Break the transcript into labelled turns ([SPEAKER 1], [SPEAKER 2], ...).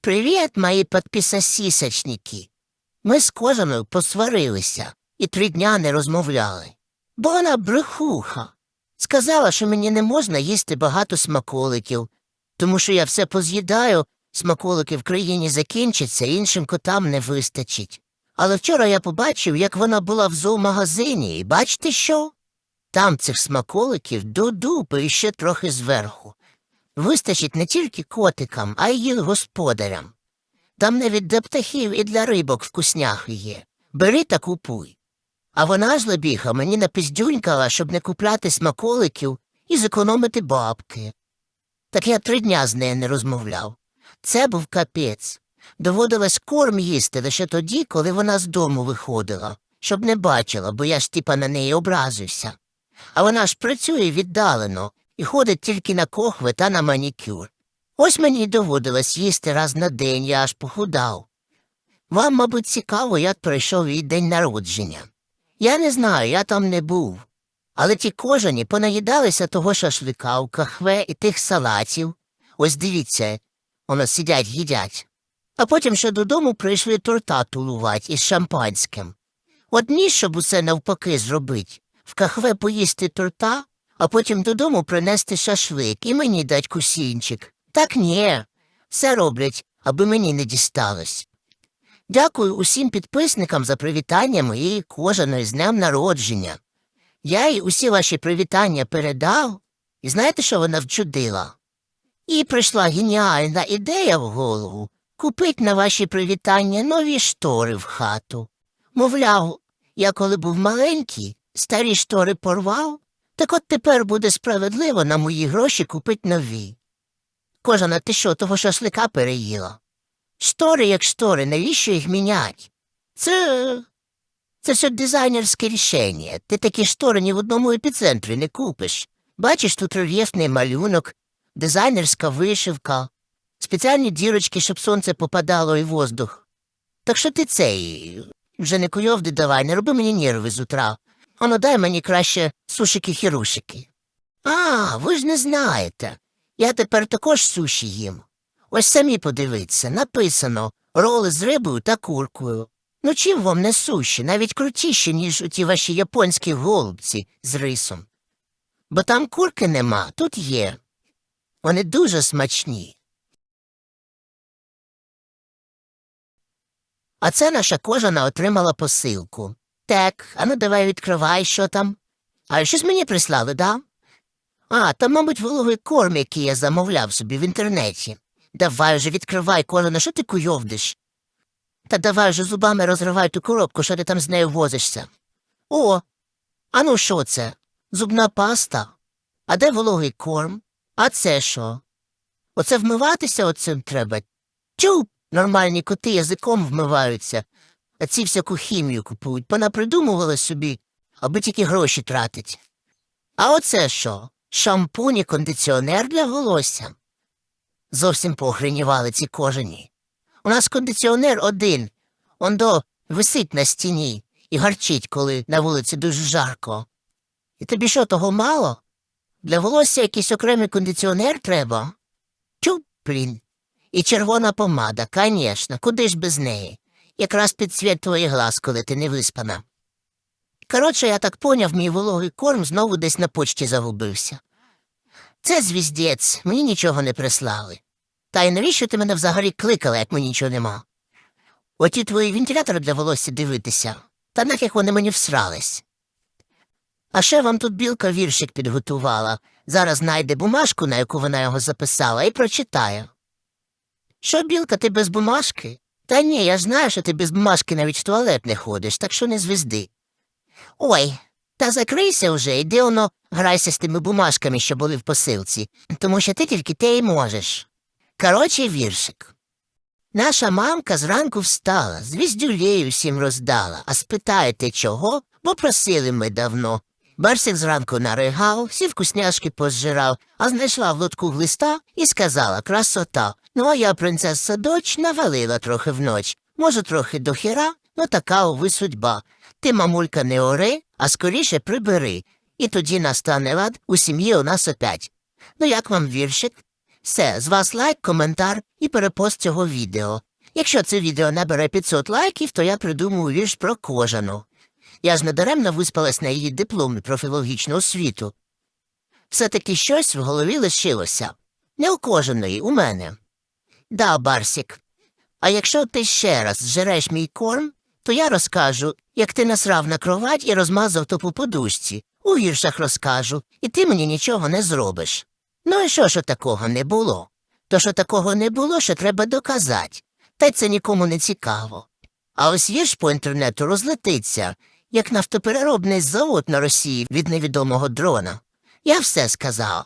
[SPEAKER 1] Привіт, мої підписосісочники. Ми з кожаною посварилися і три дня не розмовляли. Бо вона брехуха. Сказала, що мені не можна їсти багато смаколиків, тому що я все поз'їдаю, смаколики в країні закінчаться, іншим котам не вистачить. Але вчора я побачив, як вона була в зоомагазині, і бачите що? Там цих смаколиків до дупи і ще трохи зверху. Вистачить не тільки котикам, а й їх господарям. Там навіть для птахів і для рибок вкусняхи є. Бери та купуй. А вона ж лебіга мені напіздюнькала, щоб не купляти смаколиків і зекономити бабки. Так я три дня з нею не розмовляв. Це був капець. Доводилось корм їсти лише тоді, коли вона з дому виходила, щоб не бачила, бо я ж типа на неї образився. А вона ж працює віддалено і ходить тільки на кохви та на манікюр. Ось мені й доводилось їсти раз на день, я аж похудав. Вам, мабуть, цікаво, як пройшов її день народження. Я не знаю, я там не був. Але ті кожані понаїдалися того шашлика в кахве і тих салатів. Ось дивіться, воно сидять, їдять. А потім ще додому прийшли торта тулувати із шампанським. Одні, щоб усе навпаки зробить, в кахве поїсти торта, а потім додому принести шашлик і мені дать кусінчик. Так ні, все роблять, аби мені не дісталось. Дякую усім підписникам за привітання моєї кожаної з днем народження. Я їй усі ваші привітання передав, і знаєте, що вона вчудила? І прийшла геніальна ідея в голову купить на ваші привітання нові штори в хату. Мовляв, я коли був маленький, старі штори порвав, так от тепер буде справедливо на мої гроші купить нові. Кожана, ти що, того шашлика переїла? Штори як штори, навіщо їх мінять? Це. Це все дизайнерське рішення. Ти такі штори ні в одному епіцентрі не купиш. Бачиш, тут рельєфний малюнок, дизайнерська вишивка, спеціальні дірочки, щоб сонце попадало і воздух. Так що ти цей, вже не куйовди давай, не роби мені нерви з утра. Оно дай мені краще сушики-хірушики. А, ви ж не знаєте. Я тепер також суші їм. Ось самі подивіться, написано роли з рибою та куркою. Ну чим вам не суші, навіть крутіші, ніж у ті ваші японські голубці з рисом. Бо там курки нема, тут є. Вони дуже смачні. А це наша кожана отримала посилку. Так, а ну давай відкривай, що там. А щось мені прислали, да? А, там, мабуть, вологий корм, який я замовляв собі в інтернеті. Давай вже відкривай, Колина, що ти куйовдиш? Та давай вже зубами розривай ту коробку, що ти там з нею возишся. О, а ну що це? Зубна паста? А де вологий корм? А це що? Оце вмиватися оцим треба? Чу, нормальні коти язиком вмиваються, а ці всяку хімію купують, понапридумували собі, аби тільки гроші тратить. А оце що? Шампунь і кондиціонер для волосся? Зовсім погринівали ці кожані. У нас кондиціонер один, он до висить на стіні і гарчить, коли на вулиці дуже жарко. І тобі що, того мало? Для волосся якийсь окремий кондиціонер треба? Чу, блін. І червона помада, конечно, куди ж без неї? Якраз під цвіт твоїх глаз, коли ти не виспана. Коротше, я так поняв, мій вологий корм знову десь на почті загубився. Це звіздець, мені нічого не прислали. Та й навіщо ти мене взагалі кликала, як мені нічого нема? Оті твої вентилятори для волосся дивитися, та нафіг вони мені всрались. А ще вам тут білка віршик підготувала. Зараз знайде бумажку, на яку вона його записала, і прочитає. Що, білка, ти без бумажки? Та ні, я знаю, що ти без бумажки навіть в туалет не ходиш, так що не звізди. Ой, та закрийся вже, іди воно грайся з тими бумажками, що були в посилці, тому що ти тільки те й можеш. Короче, віршик. Наша мамка зранку встала, звіздюлею всім роздала, а спитаєте чого, бо просили ми давно. Барсик зранку наригав, всі вкусняшки позжирав, а знайшла в лотку глиста і сказала красота. Ну, а я, принцеса доч, навалила трохи вноч. Може, трохи до хіра, ну така уви судьба. Ти, мамулька, не ори, а скоріше прибери, і тоді настане лад у сім'ї у нас опять. Ну як вам віршик? Все, з вас лайк, коментар і перепост цього відео. Якщо це відео набере 500 лайків, то я придумаю вірш про кожану. Я ж недаремно виспалась на її дипломі про філологічну освіту. Все-таки щось в голові лишилося. Не у кожаної, у мене. Да, Барсік. А якщо ти ще раз зжереш мій корм, то я розкажу, як ти насрав на кровать і розмазав то по подушці. У віршах розкажу, і ти мені нічого не зробиш. Ну і що, що такого не було? То, що такого не було, ще треба доказати. Та й це нікому не цікаво. А ось вірш по інтернету розлетиться, як нафтопереробний завод на Росії від невідомого дрона. Я все сказав.